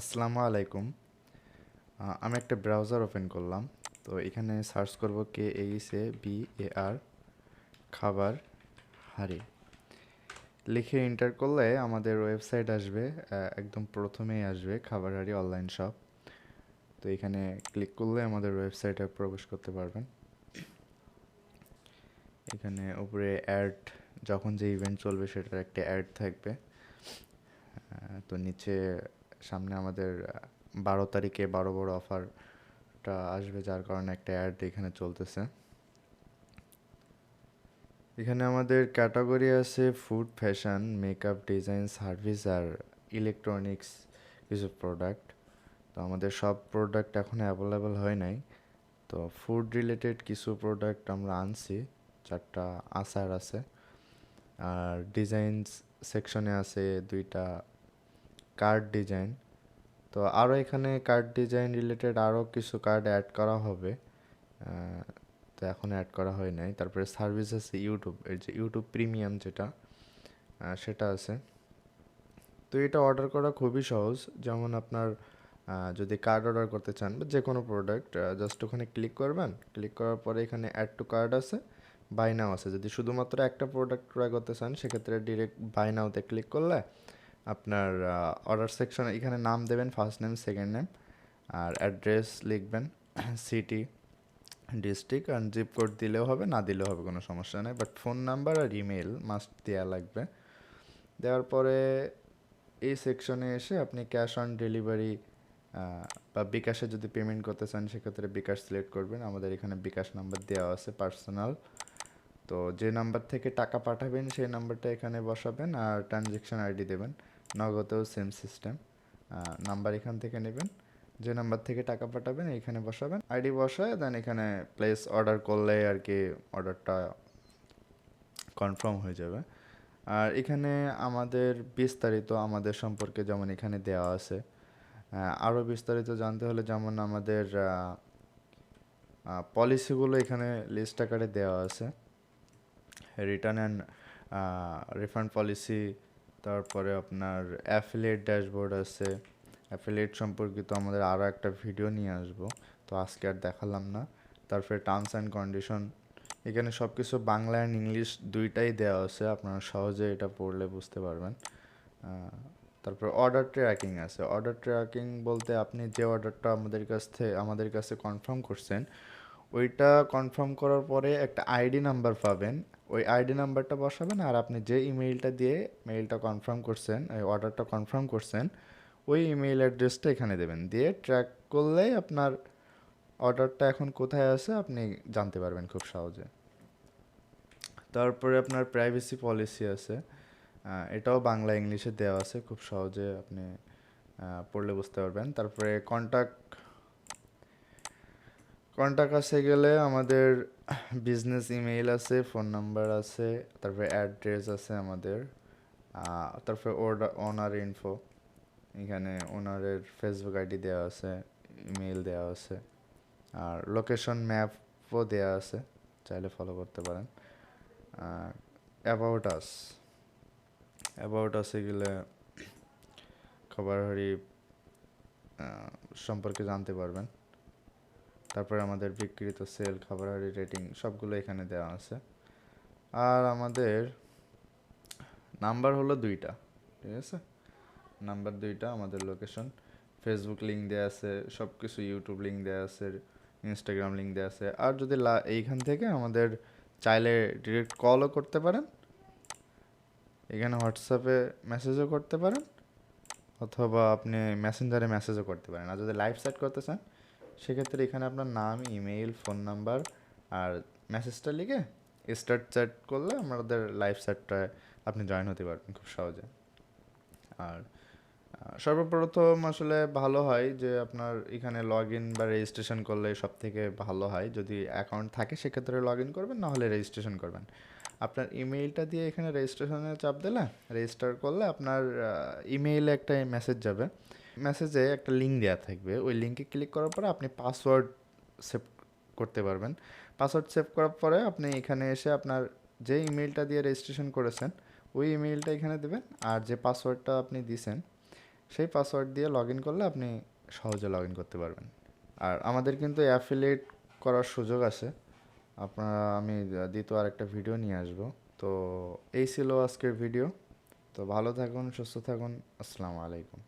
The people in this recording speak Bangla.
আসসালামু আলাইকুম। আমি একটা ব্রাউজার ওপেন করলাম। তো এখানে সার্চ করব K H A B A আর খাবার হাড়ি। লিখে এন্টার করলে আমাদের ওয়েবসাইট আসবে একদম প্রথমেই আসবে খাবার হাড়ি অনলাইন শপ তো এখানে ক্লিক করলে আমাদের ওয়েবসাইটে প্রবেশ করতে পারবেন। এখানে উপরে অ্যাড যখন যে ইভেন্ট চলবে সেটার একটা অ্যাড থাকবে। তো নিচে সামনে আমাদের বারো তারিখে বারো বড় অফারটা আসবে, যার কারণে একটা অ্যাড এখানে চলতেছে। এখানে আমাদের ক্যাটাগরি আছে food, fashion, makeup design service আর ইলেকট্রনিক্স কিছু প্রোডাক্ট তো আমাদের সব প্রোডাক্ট এখন অ্যাভেলেবেল হয় নাই। তো ফুড রিলেটেড কিছু প্রোডাক্ট আমরা আনছি, চারটা আচার আছে। আর ডিজাইনস সেকশনে আছে দুইটা কার্ড ডিজাইন তো আরও এখানে কার্ড ডিজাইন রিলেটেড আরও কিছু কার্ড অ্যাড করা হবে। তো এখন অ্যাড করা হয় নাই। তারপরে সার্ভিস আছে ইউটিউব এই যে ইউটিউব প্রিমিয়াম যেটা সেটা আছে। তো এটা অর্ডার করা খুবই সহজ। যেমন আপনার যদি কার্ড অর্ডার করতে চান বা যে কোনো প্রোডাক্ট জাস্ট ওখানে ক্লিক করবেন। ক্লিক করার পরে এখানে অ্যাড টু কার্ড আছে বাই নাও আছে। যদি শুধুমাত্র একটা প্রোডাক্ট ক্রয় করতে চান, সেক্ষেত্রে ডিরেক্ট বাই নাওতে ক্লিক করলে আপনার অর্ডার সেকশনে এখানে নাম দেবেন ফার্স্ট নেম সেকেন্ড নেম আর অ্যাড্রেস লিখবেন সিটি ডিস্ট্রিক্ট আর জিপ কোড দিলেও হবে, না দিলেও হবে, কোনো সমস্যা নেই। বাট ফোন নাম্বার আর ইমেল মাস্ট দেওয়া লাগবে। দেওয়ার পরে এই সেকশনে এসে আপনি ক্যাশ অন ডেলিভারি বা বিকাশে যদি পেমেন্ট করতে চান, সেক্ষেত্রে বিকাশ সিলেক্ট করবেন। আমাদের এখানে বিকাশ নাম্বার দেওয়া আছে পার্সোনাল তো যে নাম্বার থেকে টাকা পাঠাবেন, সেই নাম্বারটা এখানে বসাবেন, আর ট্রানজ্যাকশন আইডি দেবেন। নগদেও সেম সিস্টেম নাম্বার এখান থেকে নেবেন। যে নাম্বার থেকে টাকা পাঠাবেন, এইখানে বসাবেন। আইডি বসায় দেন এখানে প্লেস অর্ডার করলে আর কি অর্ডারটা কনফার্ম হয়ে যাবে। আর এখানে আমাদের বিস্তারিত আমাদের সম্পর্কে যেমন এখানে দেওয়া আছে আরও বিস্তারিত জানতে হলে যেমন আমাদের পলিসিগুলো এখানে লিস্ট আকারে দেওয়া আছে। রিটার্ন অ্যান্ড রিফান্ড পলিসি তারপরে আপনার অ্যাফিলিয়েট ড্যাশবোর্ড আছে। অ্যাফিলিয়েট সম্পর্কিত আমাদের আরও একটা ভিডিও নিয়ে আসব। তো আজকে আর দেখালাম না। তারপরে টার্মস অ্যান্ড কন্ডিশন এখানে সব কিছু বাংলা অ্যান্ড ইংলিশ দুইটাই দেওয়া আছে। আপনারা সহজে এটা পড়লে বুঝতে পারবেন। তারপর অর্ডার ট্র্যাকিং আছে। অর্ডার ট্র্যাকিং বলতে আপনি যে অর্ডারটা আমাদের কাছ থেকে আমাদের কাছে কনফার্ম করছেন, ওইটা কনফার্ম করার পরে একটা আইডি নাম্বার পাবেন। ওই আইডি নাম্বারটা বসাবেন আর আপনি যে ইমেইলটা দিয়ে মেইলটা কনফার্ম করছেন, ওই অর্ডারটা কনফার্ম করছেন, ওই ইমেইল অ্যাড্রেসটা এখানে দেবেন। দিয়ে ট্র্যাক করলেই আপনার অর্ডারটা এখন কোথায় আছে আপনি জানতে পারবেন খুব সহজে। তারপরে আপনার প্রাইভেসি পলিসি আছে। এটাও বাংলা ইংলিশে দেওয়া আছে, খুব সহজে আপনি পড়লে বুঝতে পারবেন। তারপরে কন্ট্যাক্ট কন্ট্যাক্ট আসে গেলে আমাদের বিজনেস ইমেইল আছে ফোন নাম্বার আছে, তারপরে অ্যাড্রেস আছে আমাদের তারপরে ওনার ওনার ইনফো এখানে ওনারের ফেসবুক আইডি দেওয়া আছে ইমেইল দেওয়া আছে, আর লোকেশন ম্যাপও দেওয়া আছে, চাইলে ফলো করতে পারেন। অ্যাবাউট আস অ্যাবাউট আসে গেলে খবর হারি সম্পর্কে জানতে পারবেন। তারপরে আমাদের বিক্রিত সেল খাবার হারি রেটিং সবগুলো এখানে দেওয়া আছে। আর আমাদের নাম্বার হলো দুইটা, ঠিক আছে? নাম্বার দুইটা আমাদের লোকেশন ফেসবুক লিঙ্ক দেওয়া আছে সব কিছু ইউটিউব লিঙ্ক দেওয়া আছে ইনস্টাগ্রাম লিঙ্ক দেওয়া আছে। আর যদি এইখান থেকে আমাদের চাইলে ডিরেক্ট কলও করতে পারেন। এখানে হোয়াটসঅ্যাপে মেসেজও করতে পারেন। অথবা আপনি মেসেঞ্জারে মেসেজও করতে পারেন। আর যদি লাইভ চ্যাট করতে চান সেক্ষেত্রে এখানে আপনার নাম ইমেইল ফোন নাম্বার আর মেসেজটা লিখে স্টার্ট চ্যাট করলে আমাদের লাইভ চ্যাটটায় আপনি জয়েন হতে পারবেন খুব সহজে। আর সর্বপ্রথম আসলে ভালো হয় যে আপনার এখানে লগ ইন বা রেজিস্ট্রেশন করলে সব থেকে ভালো হয়। যদি অ্যাকাউন্ট থাকে সেক্ষেত্রে লগ ইন করবেন নাহলে রেজিস্ট্রেশন করবেন। আপনার ইমেইলটা দিয়ে এখানে রেজিস্ট্রেশনে চাপ দিলে রেজিস্টার করলে আপনার ইমেইলে একটা মেসেজ যাবে। মেসেজে একটা লিঙ্ক দেওয়া থাকবে। ওই লিঙ্কে ক্লিক করার পরে আপনি পাসওয়ার্ড সেভ করতে পারবেন। পাসওয়ার্ড সেভ করার পরে আপনি এখানে এসে আপনার যে ইমেইলটা দিয়ে রেজিস্ট্রেশন করেছেন, ওই ইমেইলটা এখানে দেবেন। আর যে পাসওয়ার্ডটা আপনি দিছেন, সেই পাসওয়ার্ড দিয়ে লগ করলে আপনি সহজে লগ করতে পারবেন। আর আমাদের কিন্তু অ্যাফিলিয়েট করার সুযোগ আছে। আপনারা, আমি দ্বিতীয় আরেকটা ভিডিও নিয়ে আসব। তো এই ছিল আজকের ভিডিও তো ভালো থাকুন, সুস্থ থাকুন। আসসালামু আলাইকুম।